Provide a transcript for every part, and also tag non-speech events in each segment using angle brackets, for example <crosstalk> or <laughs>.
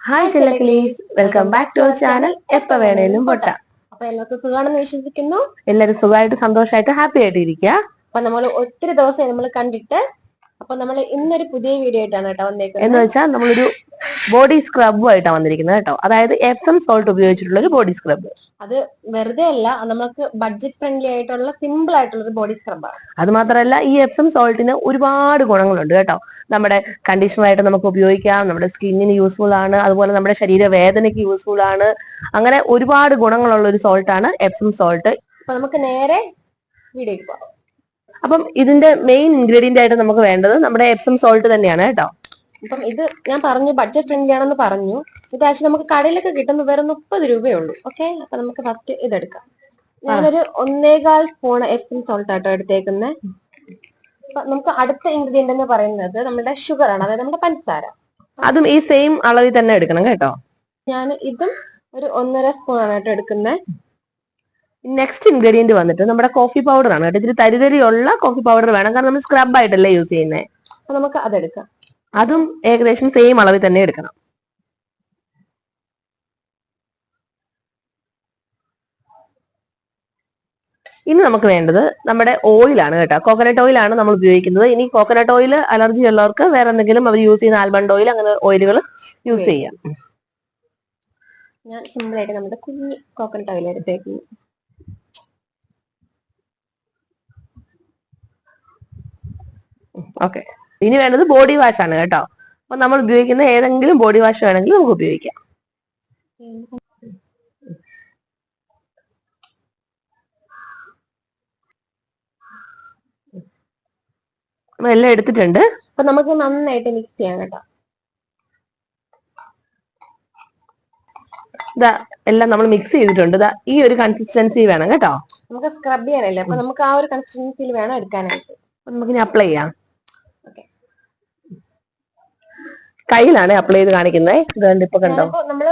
Hi ചെല്ലക്കിലീസ് welcome back to our channel എപ്പ വേണേലും പൊട്ട അപ്പൊ എല്ലാവർക്കും സുഖമാണെന്ന് വിശ്വസിക്കുന്നു. എല്ലാരും സുഖമായിട്ട് സന്തോഷമായിട്ട് ഹാപ്പി ആയിട്ട് ഇരിക്കുക അപ്പൊ നമ്മൾ ഒത്തിരി ദിവസമായി നമ്മൾ കണ്ടിട്ട് അപ്പൊ നമ്മൾ ഇന്നൊരു പുതിയ വീഡിയോ ആയിട്ടാണ് കേട്ടോ എന്ന് വന്നേക്കുന്നത് വെച്ചാൽ നമ്മളൊരു ബോഡി സ്ക്രബും ആയിട്ടാണ് വന്നിരിക്കുന്നത് കേട്ടോ. അതായത് എപ്സം സോൾട്ട് ഉപയോഗിച്ചിട്ടുള്ള ഒരു ബോഡി സ്ക്രബ് അത് വെറുതെ അല്ല നമ്മൾക്ക് നമുക്ക് ബഡ്ജറ്റ് ഫ്രണ്ട്ലി ആയിട്ടുള്ള സിമ്പിൾ ആയിട്ടുള്ള ഒരു ബോഡി സ്ക്രബാണ് അത് മാത്രമല്ല ഈ എപ്സം സോൾട്ടിന് ഒരുപാട് ഗുണങ്ങളുണ്ട് കേട്ടോ. നമ്മുടെ കണ്ടീഷണർ ആയിട്ട് നമുക്ക് ഉപയോഗിക്കാം നമ്മുടെ സ്കിന്നിന് യൂസ്ഫുൾ ആണ് അതുപോലെ നമ്മുടെ ശരീരവേദനയ്ക്ക് യൂസ്ഫുൾ ആണ്. അങ്ങനെ ഒരുപാട് ഗുണങ്ങളുള്ള ഒരു സോൾട്ടാണ് എപ്സം സോൾട്ട് അപ്പൊ നമുക്ക് നേരെ വീഡിയോ പോകാം. അപ്പം ഇതിന്റെ മെയിൻ ഇൻഗ്രീഡിയന്റ് ആയിട്ട് നമുക്ക് വേണ്ടത് നമ്മുടെ എപ്സം സോൾട്ട് തന്നെയാണ് കേട്ടോ. അപ്പം ഇത് ഞാൻ പറഞ്ഞു ബഡ്ജറ്റ് ഫ്രണ്ട്ലി ആണെന്ന് പറഞ്ഞു. ഇത് ആക്ച്വലി നമുക്ക് കടയിലൊക്കെ കിട്ടുന്ന വേറെ മുപ്പത് രൂപയേ ഉള്ളൂ. ഓക്കെ അപ്പൊ നമുക്ക് ഫസ്റ്റ് ഇതെടുക്കാം. ഞാനൊരു ഒന്നേകാൽ സ്പൂൺ എപ്സം സോൾട്ട് ആട്ടോ എടുത്തേക്കുന്നത് അപ്പൊ നമുക്ക് അടുത്ത ഇൻഗ്രീഡിയന്റ് എന്ന് പറയുന്നത് നമ്മുടെ ഷുഗർ ആണ്. അതായത് നമ്മുടെ പഞ്ചസാര. അതും ഈ സെയിം അളവിൽ തന്നെ എടുക്കണം കേട്ടോ. ഞാൻ ഇതും ഒരു ഒന്നര സ്പൂൺ ആണ് കേട്ടോ എടുക്കുന്നത് നെക്സ്റ്റ് ഇൻഗ്രീഡിയന്റ് വന്നിട്ട് നമ്മുടെ കോഫി പൗഡർ ആണ് കേട്ടോ. ഇതിൽ തരിതരിയുള്ള കോഫി പൗഡർ വേണം. കാരണം നമ്മൾ സ്ക്രബ് ആയിട്ടല്ലേ യൂസ് ചെയ്യുന്നത് അപ്പൊ നമുക്ക് അതെടുക്കാം. അതും ഏകദേശം സെയിം അളവിൽ തന്നെ എടുക്കണം. ഇനി നമുക്ക് വേണ്ടത് നമ്മുടെ ഓയിലാണ് കേട്ടോ. കോക്കനട്ട് ഓയിലാണ് നമ്മൾ ഉപയോഗിക്കുന്നത്. ഇനി കോക്കനട്ട് ഓയിൽ അലർജി ഉള്ളവർക്ക് വേറെ എന്തെങ്കിലും അവർ യൂസ് ചെയ്യുന്ന ആൽമണ്ട് ഓയിൽ അങ്ങനെ ഓയിലുകൾ യൂസ് ചെയ്യാം. ഞാൻ സിമ്പിൾ ആയിട്ട് നമ്മുടെ കുഞ്ഞി കോക്കനട്ട് ഓയിൽ എടുത്തേക്കുന്നു. ഓക്കെ ഇനി വേണ്ടത് ബോഡി വാഷ് ആണ് കേട്ടോ. അപ്പൊ നമ്മൾ ഉപയോഗിക്കുന്ന ഏതെങ്കിലും ബോഡി വാഷ് വേണമെങ്കിൽ നമുക്ക് ഉപയോഗിക്കാം. എല്ലാം എടുത്തിട്ടുണ്ട്. അപ്പൊ നമുക്ക് നന്നായിട്ട് മിക്സ് ചെയ്യാം കേട്ടോ. ഇതാ എല്ലാം നമ്മൾ മിക്സ് ചെയ്തിട്ടുണ്ട്. ഇതാ ഈ ഒരു കൺസിസ്റ്റൻസി വേണം കേട്ടോ. നമുക്ക് സ്ക്രബ് ചെയ്യാനല്ലേ? അപ്പൊ നമുക്ക് ആ ഒരു കൺസിസ്റ്റൻസിയിൽ വേണം എടുക്കാനായിട്ട്. നമുക്ക് നമുക്കിനി അപ്ലൈ ചെയ്യാം. കയ്യിലാണ് അപ്ലൈ ചെയ്ത് കാണിക്കുന്നത് ഇത് കണ്ട് ഇപ്പൊ കണ്ടോ? നമ്മൾ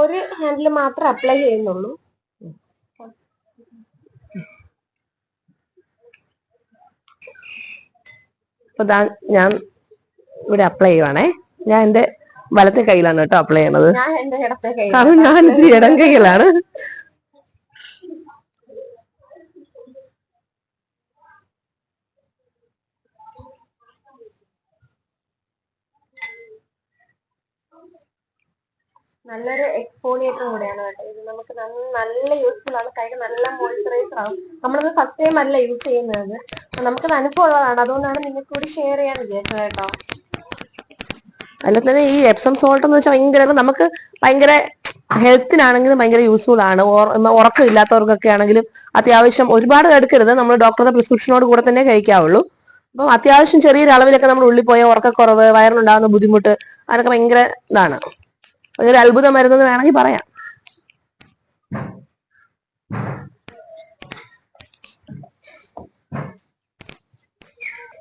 ഒരു ഹാൻഡിൽ മാത്രം അപ്ലൈ ചെയ്യുന്നുള്ളൂ. അപ്പൊ ഞാൻ ഇവിടെ അപ്ലൈ ചെയ്യുവാണേ. ഞാൻ എന്റെ വലത്തെ കയ്യിലാണ് കേട്ടോ അപ്ലൈ ചെയ്യണത്. കാരണം ഞാൻ ഇടം കൈയിലാണ് നല്ലൊരു എക്സ്പോണിയൊക്കെ കൂടെയാണ് കേട്ടോ ഇത് നമുക്ക് നല്ല യൂസ്ഫുൾ ആണ്. കൈക്ക് നല്ല മോയിസ്ചറൈസർ ആവും നമ്മളത് ഫസ്റ്റ് ടൈം അല്ല യൂസ് ചെയ്യുന്നത്. നമുക്ക് നമുക്കത് അനുഭവം ഉള്ളതാണ് അതുകൊണ്ടാണ് നിങ്ങൾക്ക് കൂടി ഷെയർ ചെയ്യാൻ വിചാരിച്ചത് കേട്ടോ. അല്ല തന്നെ ഈ എപ്സം സോൾട്ട് എന്ന് വെച്ചാൽ ഭയങ്കര നമുക്ക് ഭയങ്കര ഹെൽത്തിനാണെങ്കിലും ഭയങ്കര യൂസ്ഫുൾ ആണ്. ഉറക്കം ഇല്ലാത്തവർക്കൊക്കെ ആണെങ്കിലും അത്യാവശ്യം ഒരുപാട് എടുക്കരുത്. നമ്മൾ ഡോക്ടറുടെ പ്രിസ്ക്രിപ്ഷനോട് കൂടെ തന്നെ കഴിക്കാവുള്ളൂ. അപ്പം അത്യാവശ്യം ചെറിയൊരു അളവിലൊക്കെ നമ്മൾ ഉള്ളിൽ പോയ ഉറക്കക്കുറവ് വയറിനുണ്ടാകുന്ന ബുദ്ധിമുട്ട് അതൊക്കെ ഭയങ്കര ഇതാണ്. ഭയങ്കര അത്ഭുതം മരുന്നെന്ന് വേണമെങ്കിൽ പറയാം.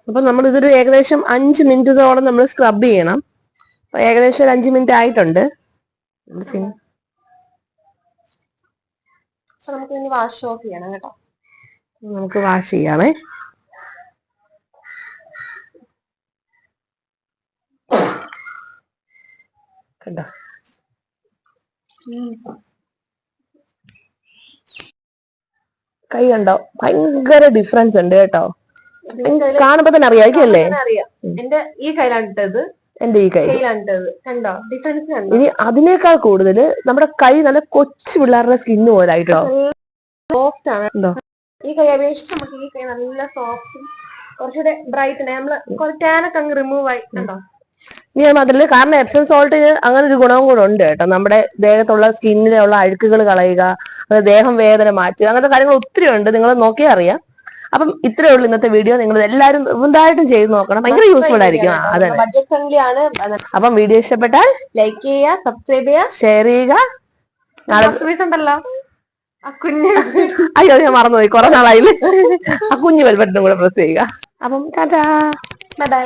അപ്പൊ നമ്മൾ ഇതൊരു ഏകദേശം അഞ്ച് മിനിറ്റോളം നമ്മൾ സ്ക്രബ് ചെയ്യണം. അപ്പൊ ഏകദേശം ഒരു അഞ്ച് മിനിറ്റ് ആയിട്ടുണ്ട്. നമുക്ക് ഇനി വാഷ് ഓഫ് ചെയ്യണം കേട്ടോ. നമുക്ക് വാഷ് ചെയ്യാമേ. കണ്ടോ? കൈ കണ്ടോ? ഭയങ്കര ഡിഫറൻസ് ഉണ്ട് കേട്ടോ. കാണുമ്പോ തന്നെ അറിയാല്ലേ അറിയാം എന്റെ ഈ കയ്യിലാണ് ഇട്ടത്. എന്റെ ഈ കൈ കണ്ടോ? ഡിഫറൻസ് ഇനി അതിനേക്കാൾ കൂടുതൽ നമ്മുടെ കൈ നല്ല കൊച്ചു പിള്ളേരുടെ സ്കിന്ന് പോലായിട്ടോ. സോഫ്റ്റ് ആണ്. ഉണ്ടോ? ഈ കൈ അപേക്ഷിച്ച് നമുക്ക് ഈ കൈ നല്ല സോഫ്റ്റും കുറച്ചുകൂടെ ബ്രൈറ്റ് നമ്മൾ ടാനൊക്കെ അങ്ങ് റിമൂവ് ആയി. കണ്ടോ? ഇനി അത് മാത്രല്ല കാരണം എപ്സം സോൾട്ടിന് അങ്ങനെ ഒരു ഗുണവും കൂടെ ഉണ്ട് കേട്ടോ. നമ്മുടെ ദേഹത്തുള്ള സ്കിന്നിലുള്ള അഴുക്കുകൾ കളയുക ദേഹം വേദന മാറ്റുക അങ്ങനത്തെ കാര്യങ്ങൾ ഒത്തിരി ഉണ്ട്. നിങ്ങൾ നോക്കിയാൽ അറിയാം. അപ്പം ഇത്രയേ ഉള്ളൂ ഇന്നത്തെ വീഡിയോ നിങ്ങൾ എല്ലാവരും നിർബന്ധമായിട്ടും ചെയ്ത് നോക്കണം. ഭയങ്കര യൂസ്ഫുൾ ആയിരിക്കും. അതാണ് അതെ ബഡ്ജറ്റ് ഫ്രണ്ട്ലി ആണ്. അപ്പം വീഡിയോ ഇഷ്ടപ്പെട്ടാൽ ലൈക്ക് ചെയ്യുക സബ്സ്ക്രൈബ് ചെയ്യുക. ഷെയർ ചെയ്യുക. ഉണ്ടല്ലോ. ആ കുഞ്ഞ് <laughs> അയ്യോ ഞാൻ മറന്നുപോയി. കുറെ നാളായില്ലേ? ആ കുഞ്ഞു വെൽബട്ടനും കൂടെ പ്രസ് ചെയ്യുക. അപ്പം ടാറ്റാ. ബൈ